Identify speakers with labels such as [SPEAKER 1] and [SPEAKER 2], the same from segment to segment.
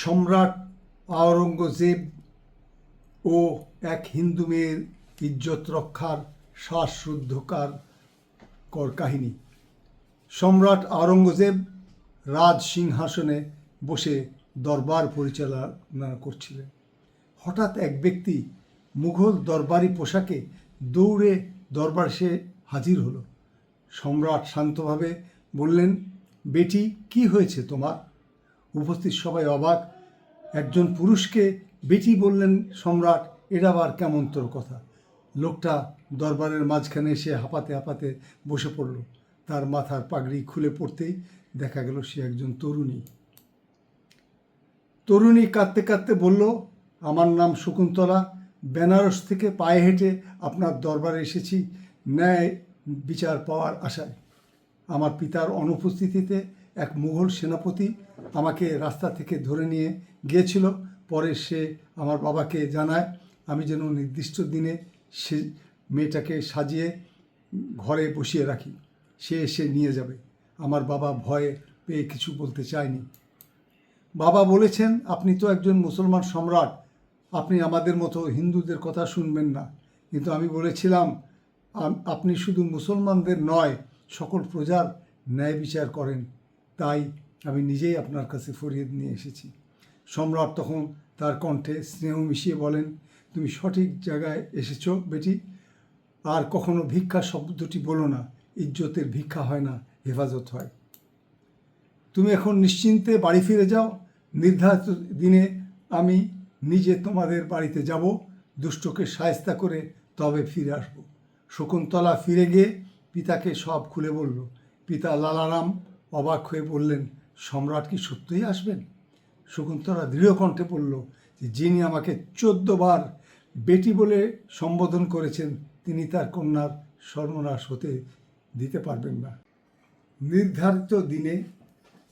[SPEAKER 1] সম্রাট আওরঙ্গজেব ও এক হিন্দু মেয়ের ইজ্জত রক্ষার শ্বাসরুদ্ধকার কর কাহিনী সম্রাট আওরঙ্গজেব রাজ সিংহাসনে বসে দরবার পরিচালনা করছিলেন। হঠাৎ এক ব্যক্তি মুঘল দরবারি পোশাকে দৌড়ে দরবার সে হাজির হলো। সম্রাট শান্তভাবে বললেন, বেটি, কি হয়েছে তোমার? উপস্থিত সবাই অবাক। একজন পুরুষকে বেটি বললেন, সম্রাট এটা আবার কেমন তোর কথা? লোকটা দরবারের মাঝখানে এসে হাঁপাতে হাঁপাতে বসে পড়ল। তার মাথার পাগড়ি খুলে পড়তেই দেখা গেল সে একজন তরুণী। তরুণী কাঁদতে কাঁদতে বলল, আমার নাম শকুন্তলা, বেনারস থেকে পায়ে হেঁটে আপনার দরবারে এসেছি ন্যায় বিচার পাওয়ার আশায়। আমার পিতার অনুপস্থিতিতে এক মুঘল সেনাপতি আমাকে রাস্তা থেকে ধরে নিয়ে গিয়েছিল। পরে সে আমার বাবাকে জানায়, আমি যেন নির্দিষ্ট দিনে সে মেয়েটাকে সাজিয়ে ঘরে বসিয়ে রাখি। সে এসে নিয়ে যাবে। আমার বাবা ভয়ে পেয়ে কিছু বলতে চায়নি। বাবা বলেছেন, আপনি তো একজন মুসলমান সম্রাট। আপনি আমাদের মতো হিন্দুদের কথা শুনবেন না। কিন্তু আমি বলেছিলাম আপনি শুধু মুসলমানদের নয়, সকল প্রজার ন্যায় বিচার করেন। তাই আমি নিজেই আপনার কাছে ফরিয়াদ নিয়ে এসেছি। সম্রাট তখন তার কণ্ঠে স্নেহ মিশিয়ে বলেন, তুমি সঠিক জায়গায় এসেছ বেটি। আর কখনো ভিক্ষা শব্দটি বলো না, ইজ্জতের ভিক্ষা হয় না, হেফাজত হয়। তুমি এখন নিশ্চিন্তে বাড়ি ফিরে যাও। নির্ধারিত দিনে আমি নিজে তোমাদের বাড়িতে যাব, দুষ্টকে সায়স্তা করে তবে ফিরে আসব। শকুন্তলা ফিরে গিয়ে পিতাকে সব খুলে বলল, পিতা লালারাম অবাক হয়ে বললেন, সম্রাট কি সত্যই আসবেন? শকুন্তলা দৃঢ় কণ্ঠে বলল যে যিনি আমাকে চোদ্দ বার বেটি বলে সম্বোধন করেছেন, তিনি তার কন্যার সর্বনাশ হতে দিতে পারবেন না। নির্ধারিত দিনে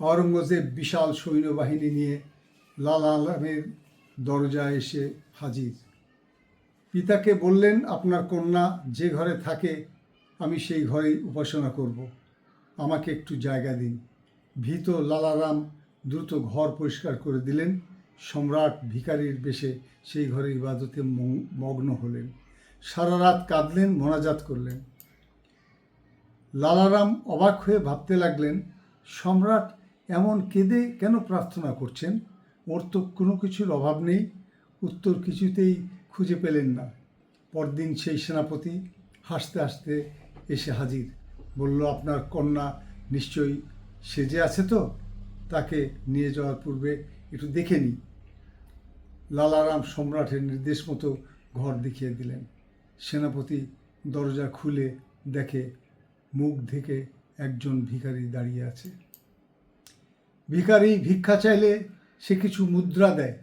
[SPEAKER 1] আওরঙ্গজেব বিশাল সৈন্যবাহিনী নিয়ে লালা আলমের দরজায় এসে হাজির। পিতাকে বললেন, আপনার কন্যা যে ঘরে থাকে, আমি সেই ঘরেই উপাসনা করব। আমাকে একটু জায়গা দিন। ভীত লালারাম দ্রুত ঘর পরিষ্কার করে দিলেন। সম্রাট ভিখারির বেশে সেই ঘরে ইবাদতে মগ্ন হলেন। সারা রাত কাঁদলেন, মোনাজাত করলেন। লালারাম অবাক হয়ে ভাবতে লাগলেন, সম্রাট এমন কেঁদে কেন প্রার্থনা করছেন? ওর তো কোনো কিছুর অভাব নেই, উত্তর কিছুতেই খুঁজে পেলেন না। পরদিন সেই সেনাপতি হাসতে হাসতে এসে হাজির। বলল, আপনার কন্যা নিশ্চয়ই সেজে আছে তো? তাকে নিয়ে যাওয়ার পূর্বে একটু দেখে নিই। লালারাম সম্রাটের নির্দেশ মতো ঘর দেখিয়ে দিলেন। সেনাপতি দরজা খুলে দেখে মুখ থেকে একজন ভিখারি দাঁড়িয়ে আছে। ভিখারি ভিক্ষা চাইলে সে কিছু মুদ্রা দেয়।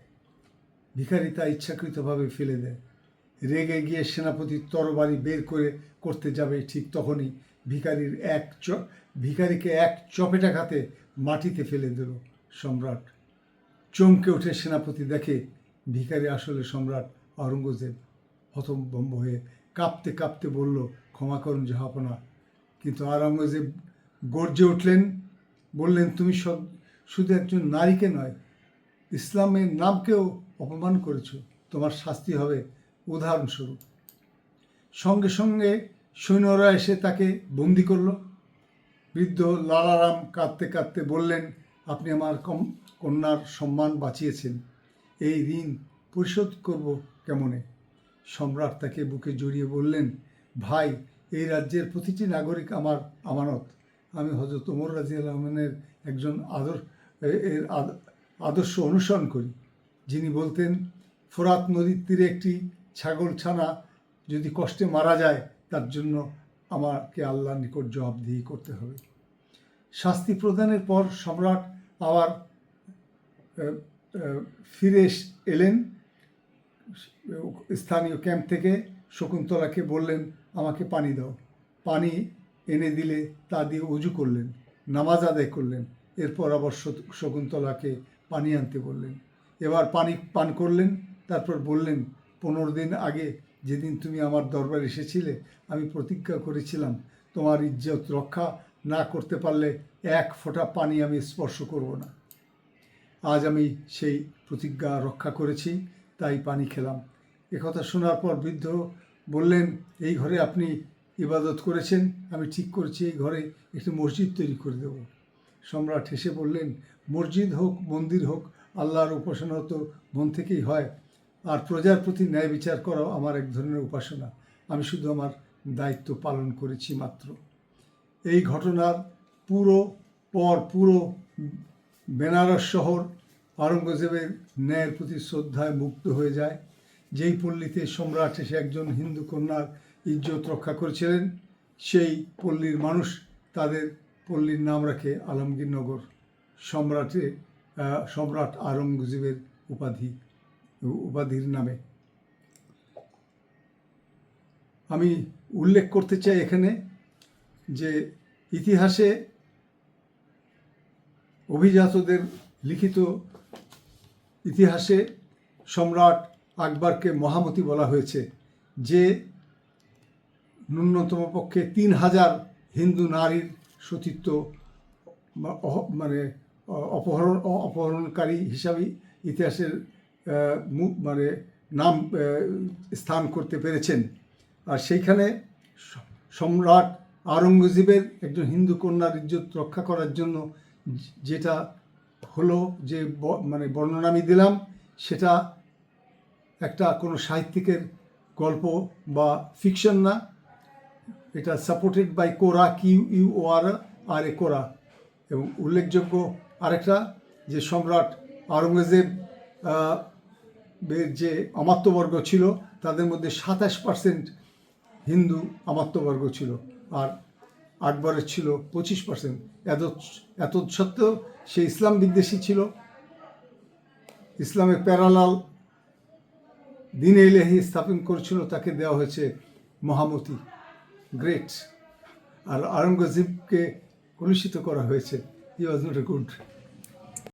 [SPEAKER 1] ভিখারি তা ইচ্ছাকৃতভাবে ফেলে দেয়। রেগে গিয়ে সেনাপতি তরবারি বের করে করতে যাবে ঠিক তখনই ভিখারির এক চ, ভিখারিকে এক চপেটাঘাতে মাটিতে ফেলে দিল সম্রাট। চমকে উঠে সেনাপতি দেখে ভিখারি আসলে সম্রাট আওরঙ্গজেব হতভম্ব হয়ে কাঁপতে কাঁপতে বলল, ক্ষমা করুন জাহাপনা। কিন্তু আওরঙ্গজেব গর্জে উঠলেন, বললেন, তুমি সব, শুধু একজন নারীকে নয়, ইসলামের নামকেও অপমান করেছ। তোমার শাস্তি হবে উদাহরণস্বরূপ, সঙ্গে সঙ্গে সৈন্যরা এসে তাকে বন্দি করল। বৃদ্ধ লালারাম কাঁদতে কাঁদতে বললেন, আপনি আমার কম, কন্যার সম্মান বাঁচিয়েছেন। এই ঋণ পরিশোধ করব কেমনে? সম্রাট তাকে বুকে জড়িয়ে বললেন, ভাই, এই রাজ্যের প্রতিটি নাগরিক আমার আমানত। আমি হজরত ওমর রাজি আলমের একজন আদর, এর আদ- আদর্শ অনুসরণ করি। যিনি বলতেন, ফোরাত নদীর তীরে একটি ছাগল ছানা যদি কষ্টে মারা যায়, তার জন্য আমাকে আল্লাহর নিকট জবাবদিহি করতে হবে। শাস্তি প্রদানের পর সম্রাট আবার ফিরে এলেন। স্থানীয় ক্যাম্প থেকে শকুন্তলাকে বললেন, আমাকে পানি দাও। পানি এনে দিলে তা দিয়ে উজু করলেন, নামাজ আদায় করলেন। এরপর আবার শকুন্তলাকে পানি আনতে বললেন। এবার পানি পান করলেন, তারপর বললেন পনেরো দিন আগে যেদিন তুমি আমার দরবার এসেছিলে, আমি প্রতিজ্ঞা করেছিলাম, তোমার ইজ্জত রক্ষা না করতে পারলে এক ফোঁটা পানি আমি স্পর্শ করব না। আজ আমি সেই প্রতিজ্ঞা রক্ষা করেছি, তাই পানি খেলাম। একথা শোনার পর বৃদ্ধ বললেন, এই ঘরে আপনি ইবাদত করেছেন, আমি ঠিক করেছি, এই ঘরে একটি মসজিদ তৈরি করে দেব। সম্রাট হেসে বললেন, মসজিদ হোক, মন্দির হোক, আল্লাহর উপাসনা তো মন থেকেই হয় আর প্রজার প্রতি ন্যায় বিচার করাও আমার এক ধরনের উপাসনা। আমি শুধু আমার দায়িত্ব পালন করেছি মাত্র। এই ঘটনার পুরো পর পুরো বেনারস শহর আওরঙ্গজেবের ন্যায়ের প্রতি শ্রদ্ধায় মুগ্ধ হয়ে যায়। যেই পল্লীতে সম্রাট এসে একজন হিন্দু কন্যার ইজ্জত রক্ষা করেছিলেন, সেই পল্লীর মানুষ তাদের পল্লীর নাম রাখে আলমগীরনগর। সম্রাটে সম্রাট আওরঙ্গজেবের উপাধি। উপাধির নামে। আমি উল্লেখ করতে চাই এখানে যে ইতিহাসে অভিজাতদের লিখিত ইতিহাসে সম্রাট আকবরকে মহামতি বলা হয়েছে, যে ন্যূনতম পক্ষে তিন হাজার হিন্দু নারীর সতীত্ব মানে অপহরণ, অপহরণকারী হিসাবে ইতিহাসের মানে নাম স্থান করতে পেরেছেন। আর সেইখানে সম্রাট আওরঙ্গজেবের একজন হিন্দু কন্যার ইজ্জত রক্ষা করার জন্য যেটা হলো যে মানে বর্ণনা আমি দিলাম, সেটা একটা কোনো সাহিত্যিকের গল্প বা ফিকশন না। এটা supported by Quora Q U O R R A Quora এবং উল্লেখযোগ্য আরেকটা, যে সম্রাট এর যে অমাত্যবর্গ ছিল, তাদের মধ্যে সাতাশ পার্সেন্ট হিন্দু অমাত্যবর্গ ছিল আর আকবরের ছিল পঁচিশ পার্সেন্ট এত এত সত্ত্বেও সে ইসলাম বিদ্বেষী ছিল। ইসলামের প্যারালাল দিন ইলাহি স্থাপন করেছিল, তাকে দেওয়া হয়েছে মহামতি, গ্রেট। আর আওরঙ্গজেবকে কলুষিত করা হয়েছে। হি ওয়াজ নট এ গুড